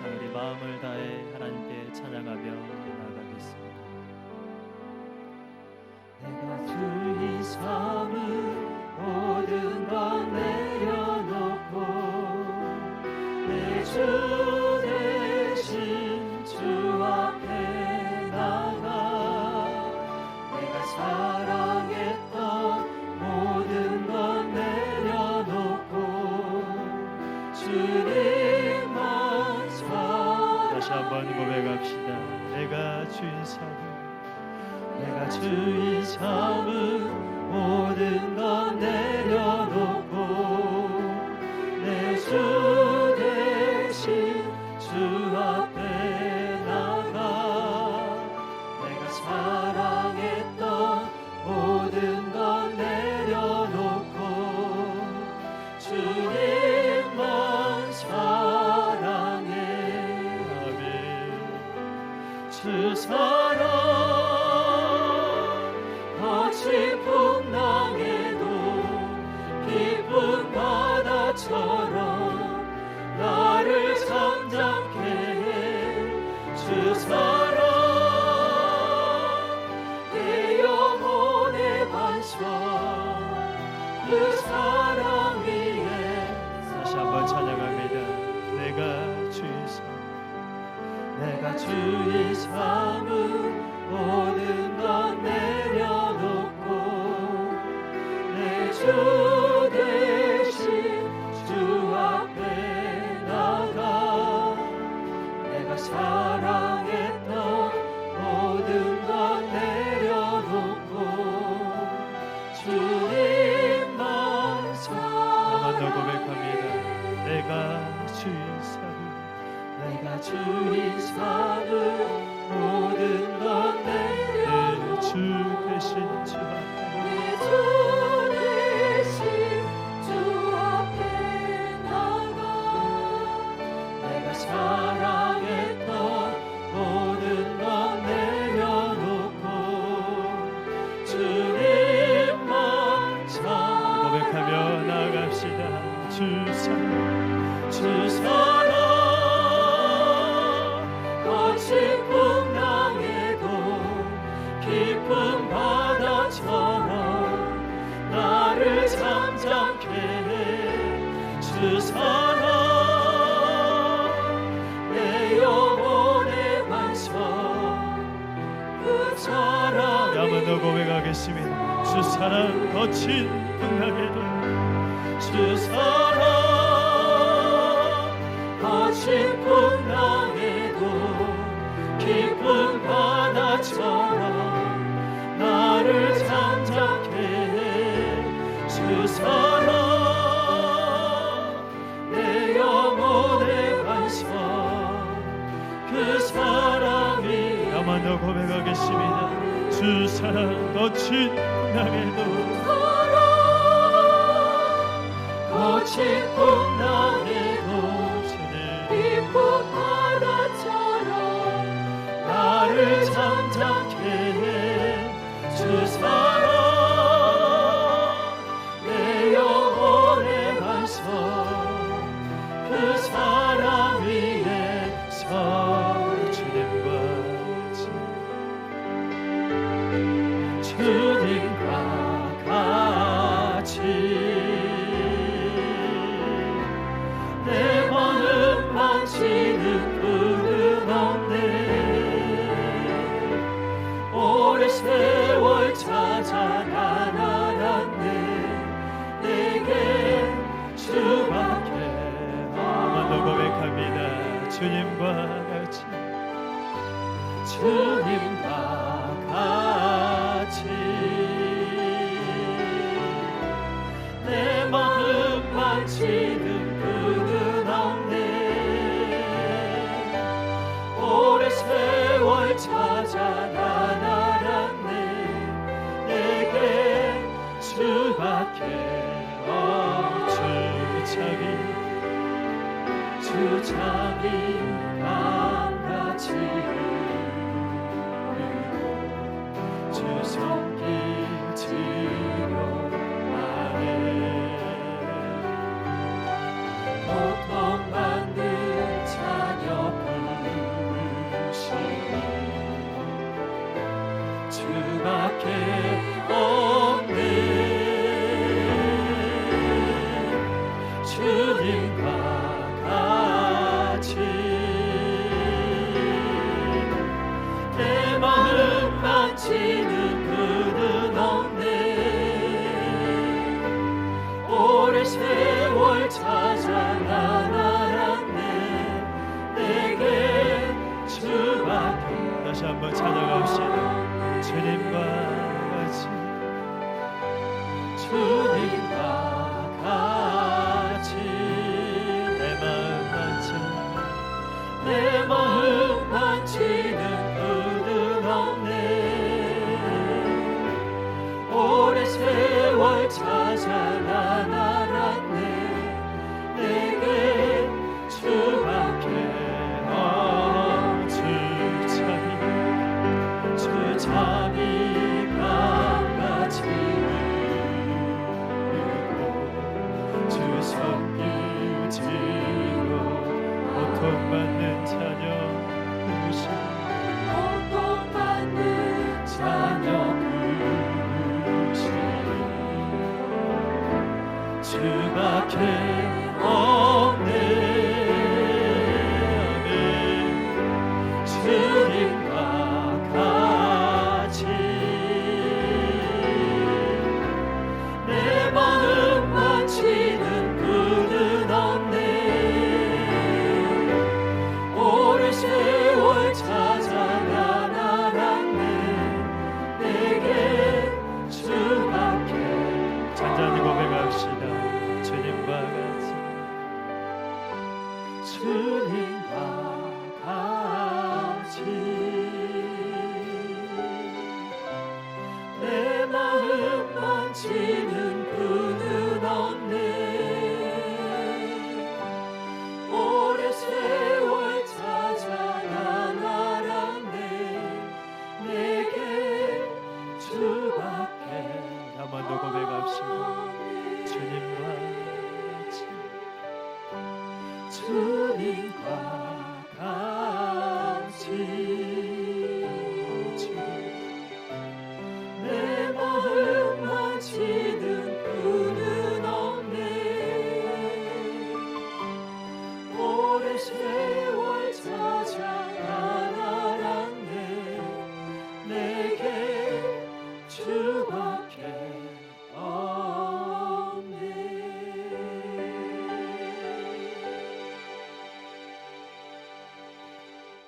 자 우리 마음을 다해 하나님께 찬양하며 나아가겠습니다. 내가 주의 삶을 모든 것 내려놓고 내주 한번 고백합시다. 내가 주의 삶을 내가 주의 삶을 모든 것 내려놓고 그 사랑 위에 다시 한번 찬양합니다. 내가 주의 삶 내가 주의 삶을 모든 것 내려놓고 내 주 대신 주 앞에 나가 내가 사랑했던 모든 것 내려놓고 주 내가 주의 삶을 내가 주의 삶을 모든 것 내려 주 대신 주 앞에 고백하겠습니다 주 사랑 거친 풍랑에도 주 사랑. 거친 풍랑 더 고백하겠습니다. 주 사랑 거친 풍랑에도. 거친 풍랑에도 깊은 바다처럼 나를 잠 주차기 주차기 밤같이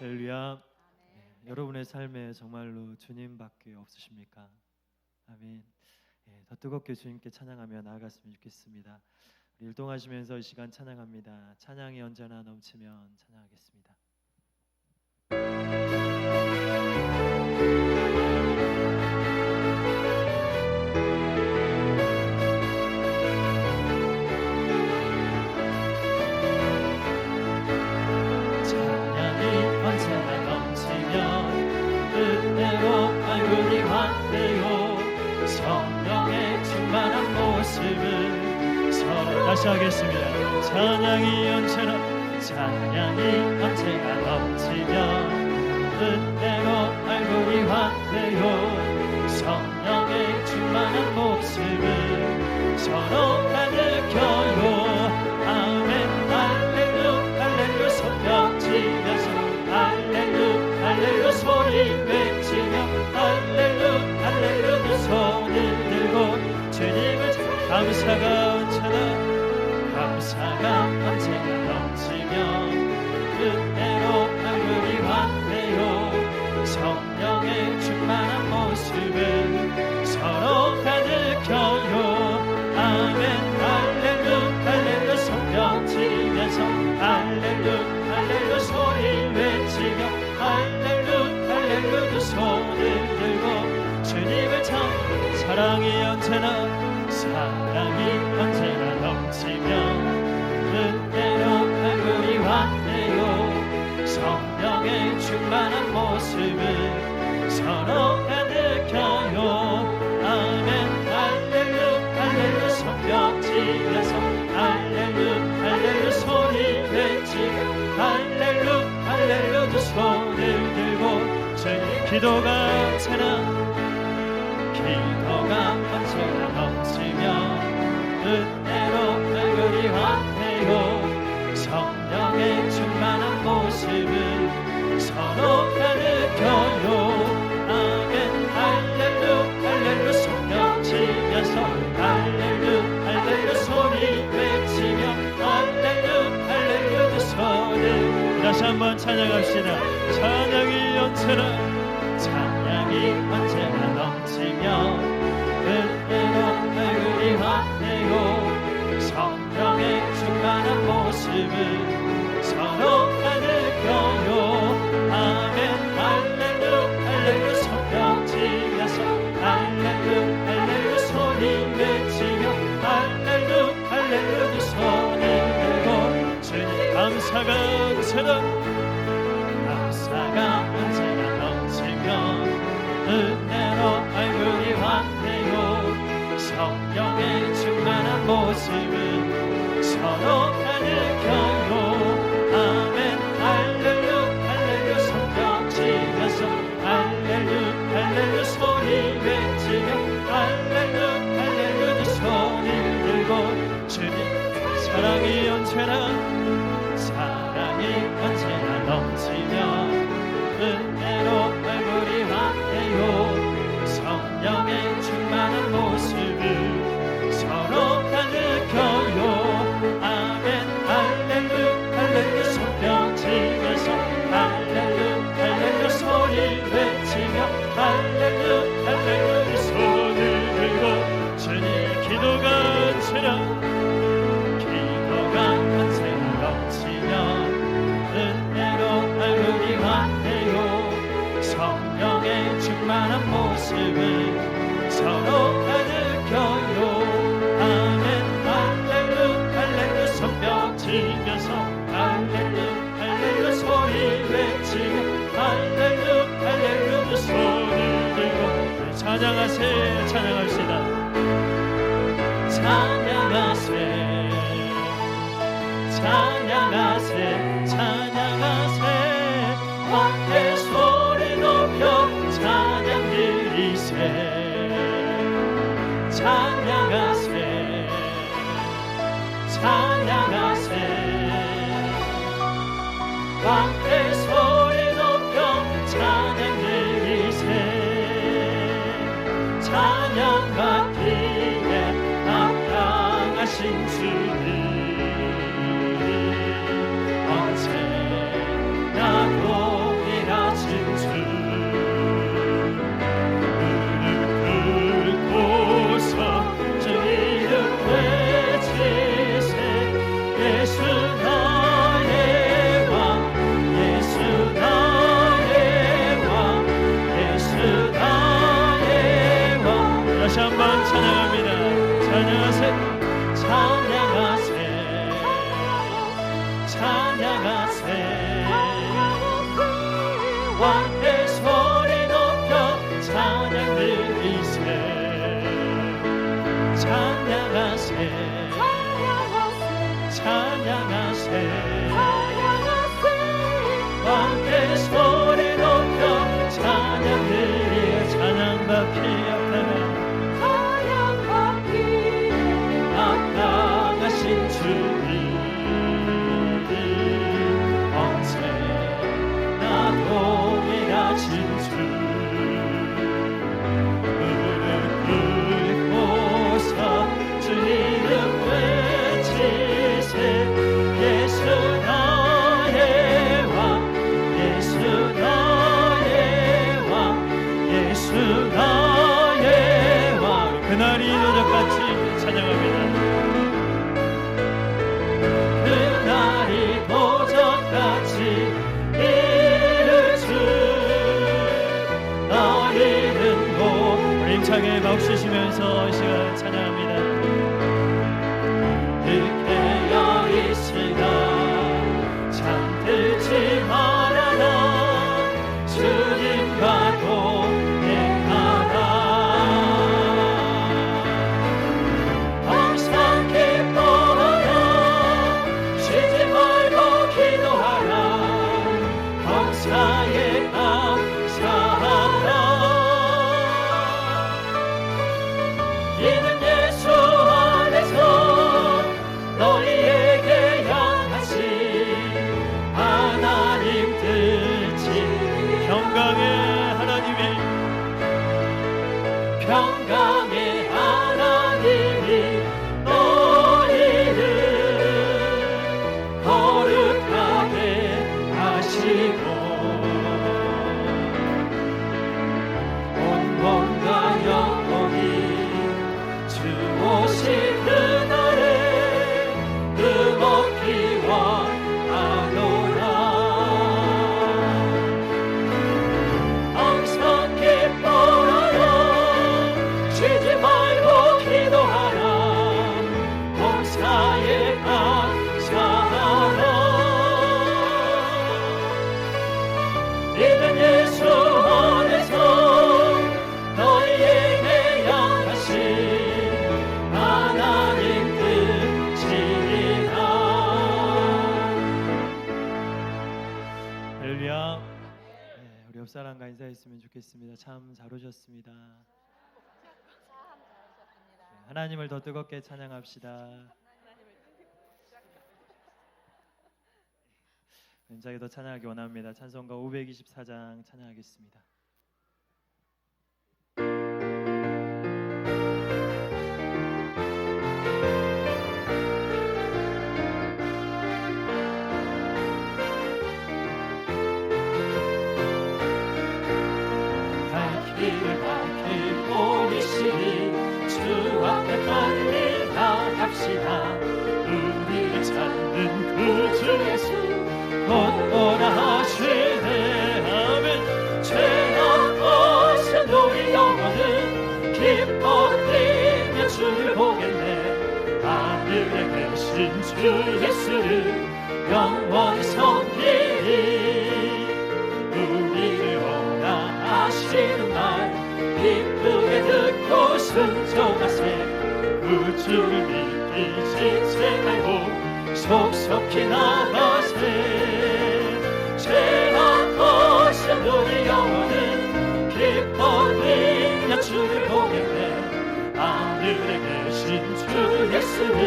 할렐루야. 네, 여러분의 삶에 정말로 주님밖에 없으십니까? 아멘. 예, 더 뜨겁게 주님께 찬양하며 나아갔으면 좋겠습니다. 일동하시면서 이 시간 찬양합니다. 찬양이 언제나 넘치면 찬양하겠습니다. 다시 하겠습니다. 찬양이 연체나 찬양이 감체가 넘치며 뜻대로 알고 이화해요 성령의 충만한 모습을 서로 다 느껴요 my. 내려줘 손을 들고 제 기도가 살아 한번 찬양합시다. 찬양이 연처럼 찬양이 언제나 넘치며 은혜로 얼굴이 환해요 성령의 충만한 모습을 啊 찬양합니다. 찬양하세요. 찬양하 참 잘 오셨습니다. 네, 하나님을 더 뜨겁게 찬양합시다. 연작에 더 찬양하기 원합니다. 찬송가 524장 찬양하겠습니다 나갑시다. 우리를 찾는 구주 예수 곧 오라 하시네. 아멘. 죄악없은 우리 영혼은 기뻐 뛰며 주를 보겠네. 하늘에 계신 주 예수를 영원히 섬기리. 우리를 오라 하시는 말 기쁘게 듣고 순종하세. 구주를 믿 기 지체 말고 속속히 나가세. 죄악 없은 우리 영혼은 기뻐하며 주를 보겠네. 하늘에 계신 주 예수를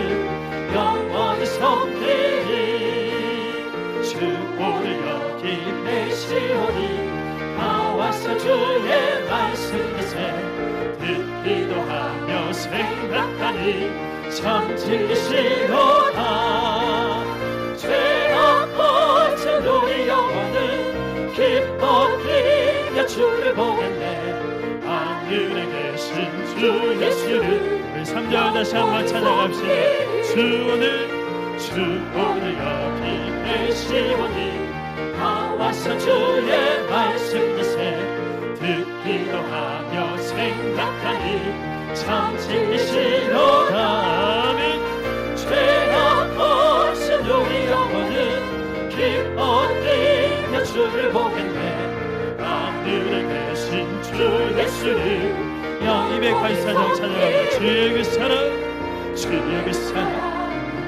영원히 섬기리. 주 오늘 여기 계시오니 나와서 주의 말씀 드세 듣기도 하며 생각하니 참 진리시로다. 죄악 없은 우리 영혼은 기뻐 뛰며 주를 보겠네. 하늘에 계신 주 예수를 우리 3절 다시 한번 찬양합시다. 주 오늘 주 오늘 여기 계시오니 나와서 주의 말씀 드세 듣기도 하며 생각하니 참 진리시로다 아멘 죄악 없은 우리 영혼은 기뻐 뛰며 주를 보겠네. 하늘에 계신 주 예수를 영 284장 찬양합니다 주의 그 사랑 주의 그 사랑.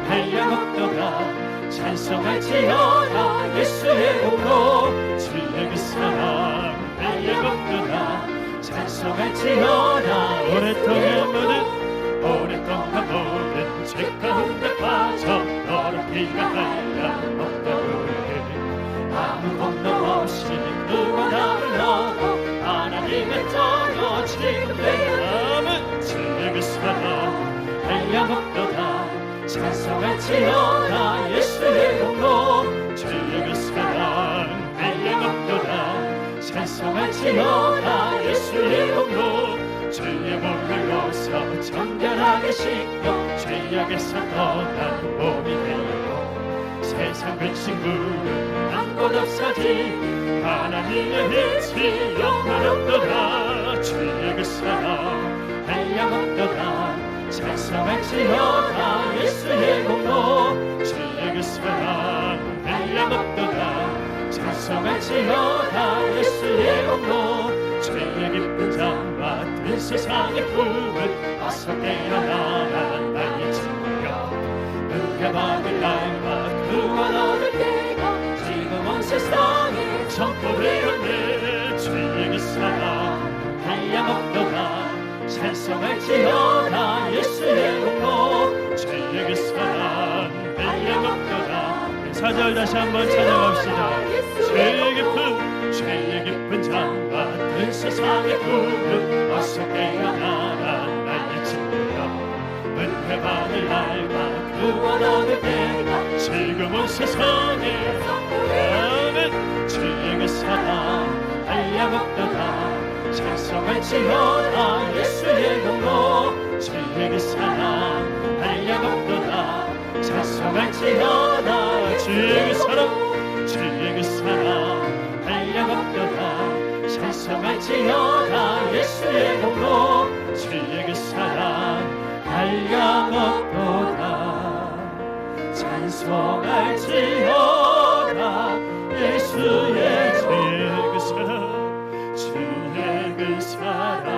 한량없도다. 찬송할지어다. 예수의 공로 주의 그 사랑. 한량없도다. 찬송할지어다 오랫동안 모든 오랫동안 모든 죄 가운데 빠져 더럽기가 한량없다고 해. 아무 공로 없이 누가 나를 얻어 하나님의 자녀 지금 내그 사랑 한량없도다. 찬송할지어다. 예수의 공로 사랑 한량없도다. 찬송할지어다. 예수의 공로 주의 몸을로서 정결하게 씻고 죄악에서 떠난 몸이 되었고 세상 근심구는 한곳 없어지 하나님의 빛이 영원없도다. 주의 그 사랑 한량없도다. 찬송할지어다 예수의 공로 주의 그 사랑 한량없도다. 찬송할지어다 예수의 공로 죄의 깊은 잠 과든 세상의 꿈을 어서 깨어나라 나의 친구여. 누가 받을 날과 그와 너를 때가 지금 온 세상에 전부 되었네. 주의 그 사랑 한량없도다 찬송할지어다 예수의 공로. 주의 그 사랑 한량없도다 사절 다시 한번 찬양합시다. 죄의 세상의 꿈은 어서 깨어나라 나의 친구야 은혜 받을 날과 구원 얻을 때가 지금은 세상에 아멘 주의 그 사랑 한량없도다. 찬송할지어다 예수의 공로. 주의 그 사랑 한량없도다. 찬송할지어다 주의 그 사랑 주의 그 사랑 찬송할지어다 예수의 공로 주의 그 사랑 한량없도다. 찬송할지어다 예수의 주의 그 사랑 주의 그 사랑